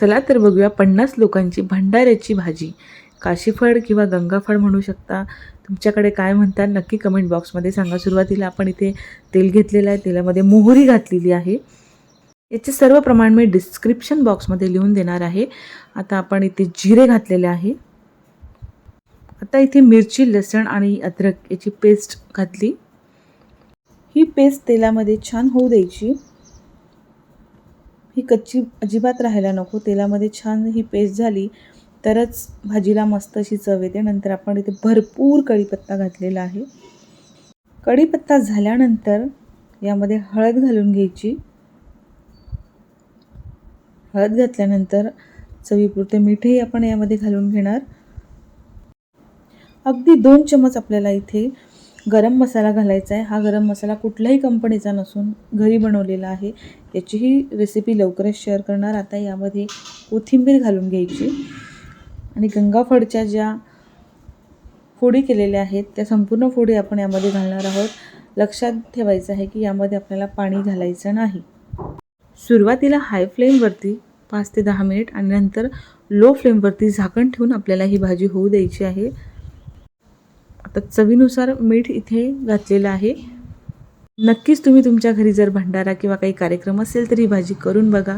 चला तर बघूया पन्नास लोकांची भंडाऱ्याची भाजी. काशीफळ किंवा गंगाफळ म्हणू शकता. तुमच्याकडे काय म्हणतात नक्की कमेंट बॉक्समध्ये सांगा. सुरुवातीला आपण इथे तेल घेतलेलं आहे. तेलामध्ये मोहरी घातलेली आहे. याचे सर्व प्रमाण मी डिस्क्रिप्शन बॉक्समध्ये लिहून देणार आहे. आता आपण इथे जिरे घातलेले आहे. आता इथे मिरची लसण आणि अद्रक याची पेस्ट घातली. ही पेस्ट तेलामध्ये छान होऊ द्यायची. ही कच्ची अजिबात राहायला नको. तेलामध्ये छान ही पेस्ट झाली तरच भाजीला मस्त अशी चव येते. नंतर आपण इथे भरपूर कढीपत्ता घातलेला आहे. कढीपत्ता झाल्यानंतर यामध्ये हळद घालून घ्यायची. हळद घातल्यानंतर चवीपुरते मीठही आपण यामध्ये घालून घेणार. अगदी दोन चमच आपल्याला इथे गरम मसाला घालायचा आहे. हा गरम मसाला कुठल्याही कंपनीचा नसून घरी बनवलेला आहे. याचीही रेसिपी लवकरच शेअर करणार. आता यामध्ये कोथिंबीर घालून घ्यायची. आणि गंगाफळच्या ज्या फोडी केलेल्या आहेत त्या संपूर्ण फोडी आपण यामध्ये घालणार आहोत. लक्षात ठेवायचं आहे की यामध्ये आपल्याला पाणी घालायचं नाही. सुरुवातीला हाय फ्लेमवरती पाच ते दहा मिनिट आणि नंतर लो फ्लेमवरती झाकण ठेवून आपल्याला ही भाजी होऊ द्यायची आहे. आता चवीनुसार मीठ इथे घातलेलं आहे. नक्कीच तुम्ही तुमच्या घरी जर भंडारा किंवा काही कार्यक्रम असेल तर ही भाजी करून बघा.